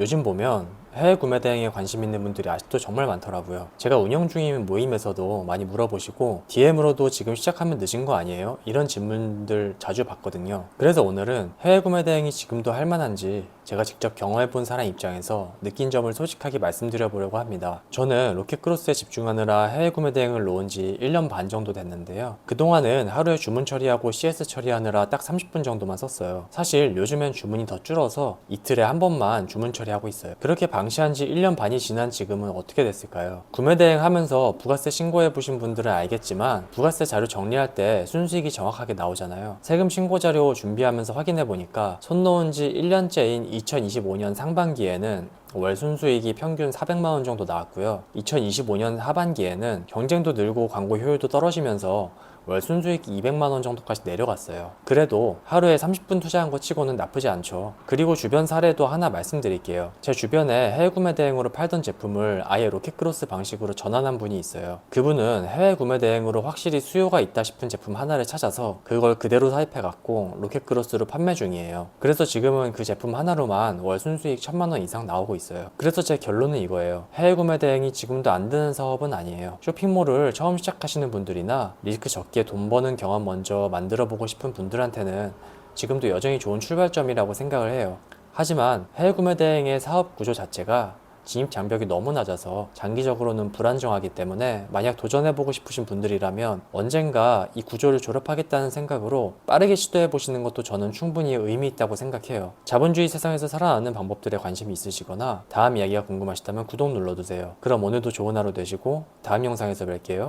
요즘 보면 해외 구매 대행에 관심 있는 분들이 아직도 정말 많더라고요. 제가 운영 중인 모임에서도 많이 물어보시고 DM으로도 지금 시작하면 늦은 거 아니에요? 이런 질문들 자주 받거든요. 그래서 오늘은 해외 구매 대행이 지금도 할 만한지 제가 직접 경험해 본 사람 입장에서 느낀 점을 솔직하게 말씀드려 보려고 합니다. 저는 로켓크로스에 집중하느라 해외 구매 대행을 놓은 지 1년 반 정도 됐는데요. 그동안은 하루에 주문 처리하고 CS 처리하느라 딱 30분 정도만 썼어요. 사실 요즘엔 주문이 더 줄어서 이틀에 한 번만 주문 처리하고 있어요. 그렇게 방치한 지 1년 반이 지난 지금은 어떻게 됐을까요? 구매 대행 하면서 부가세 신고해 보신 분들은 알겠지만 부가세 자료 정리할 때 순수익이 정확하게 나오잖아요. 세금 신고 자료 준비하면서 확인해 보니까 손 놓은 지 1년째인 2025년 상반기에는 월 순수익이 평균 400만 원 정도 나왔고요. 2025년 하반기에는 경쟁도 늘고 광고 효율도 떨어지면서 월 순수익이 200만 원 정도까지 내려갔어요. 그래도 하루에 30분 투자한 것 치고는 나쁘지 않죠. 그리고 주변 사례도 하나 말씀드릴게요. 제 주변에 해외 구매 대행으로 팔던 제품을 아예 로켓크로스 방식으로 전환한 분이 있어요. 그분은 해외 구매 대행으로 확실히 수요가 있다 싶은 제품 하나를 찾아서 그걸 그대로 사입해 갖고 로켓크로스로 판매 중이에요. 그래서 지금은 그 제품 하나로만 월 순수익 1000만 원 이상 나오고 있어요. 그래서 제 결론은 이거예요. 해외 구매 대행이 지금도 안 되는 사업은 아니에요. 쇼핑몰을 처음 시작하시는 분들이나 리스크 적게 돈 버는 경험 먼저 만들어 보고 싶은 분들한테는 지금도 여전히 좋은 출발점이라고 생각을 해요. 하지만 해외 구매 대행의 사업 구조 자체가 진입 장벽이 너무 낮아서 장기적으로는 불안정하기 때문에 만약 도전해보고 싶으신 분들이라면 언젠가 이 구조를 졸업하겠다는 생각으로 빠르게 시도해 보시는 것도 저는 충분히 의미 있다고 생각해요. 자본주의 세상에서 살아나는 방법들에 관심이 있으시거나 다음 이야기가 궁금하시다면 구독 눌러두세요. 그럼 오늘도 좋은 하루 되시고 다음 영상에서 뵐게요.